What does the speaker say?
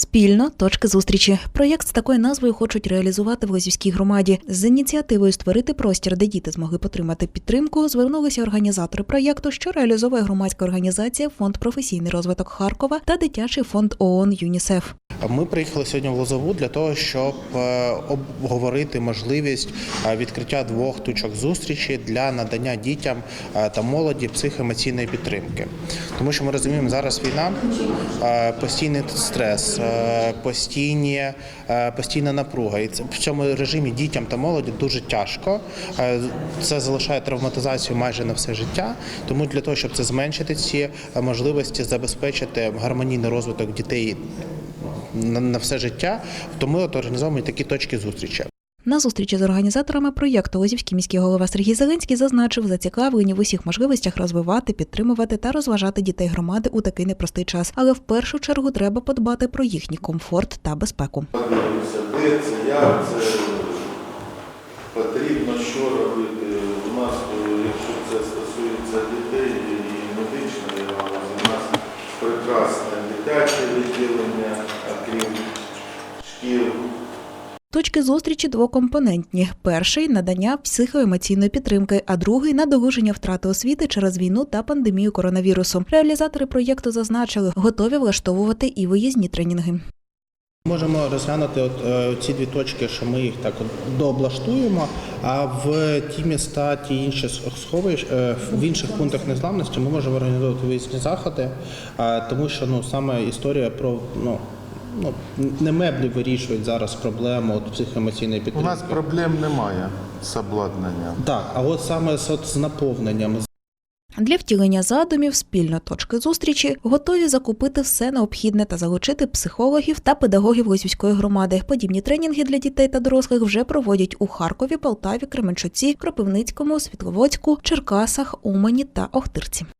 Спільно точки зустрічі. Проєкт з такою назвою хочуть реалізувати в Лозівській громаді. З ініціативою створити простір, де діти змогли потримати підтримку. Звернулися організатори проєкту, що реалізовує громадська організація Фонд професійний розвиток Харкова та дитячий фонд ООН ЮНІСЕФ. Ми приїхали сьогодні в Лозову для того, щоб е, обговорити можливість е, відкриття двох точок зустрічі для надання дітям е, та молоді психоемоційної підтримки. Тому що ми розуміємо, зараз війна, постійний стрес, постійні, постійна напруга. І в цьому режимі дітям та молоді дуже тяжко. Це залишає травматизацію майже на все життя. Тому для того, щоб це зменшити ці можливості, забезпечити гармонійний розвиток дітей на, на все життя, то ми от організовуємо такі точки зустрічі. На зустрічі з організаторами проєкту Лозівський міський голова Сергій Зеленський зазначив, зацікавлені в усіх можливостях розвивати, підтримувати та розважати дітей громади у такий непростий час. Але в першу чергу треба подбати про їхній комфорт та безпеку. Де це, як це потрібно, що робити. У нас, е, якщо це стосується дітей і медичної галузі, у нас прекрасне відділення, окрім шкіл. Точки зустрічі двокомпонентні: перший надання психоемоційної підтримки, а другий надолуження втрати освіти через війну та пандемію коронавірусу. Реалізатори проєкту зазначили, готові влаштовувати і виїзні тренінги. Можемо розглянути от, е, ці дві точки, що ми їх так от дооблаштуємо. А в ті міста, ті інші сховищ, е, в інших пунктах незламності ми можемо організовувати виїзні заходи, е, тому що ну саме історія про ну. Ну, не меблі вирішують зараз проблему от, психоемоційної У нас проблем немає з обладнанням. Так, а от саме з, от, з наповненням, Для втілення задумів спільно точки зустрічі готові закупити все необхідне та залучити психологів та педагогів Лозівської громади. Подібні тренінги для дітей та дорослих вже проводять у Харкові, Полтаві, Кременчуці, Кропивницькому, Світловодську, Черкасах, Умані та Охтирці.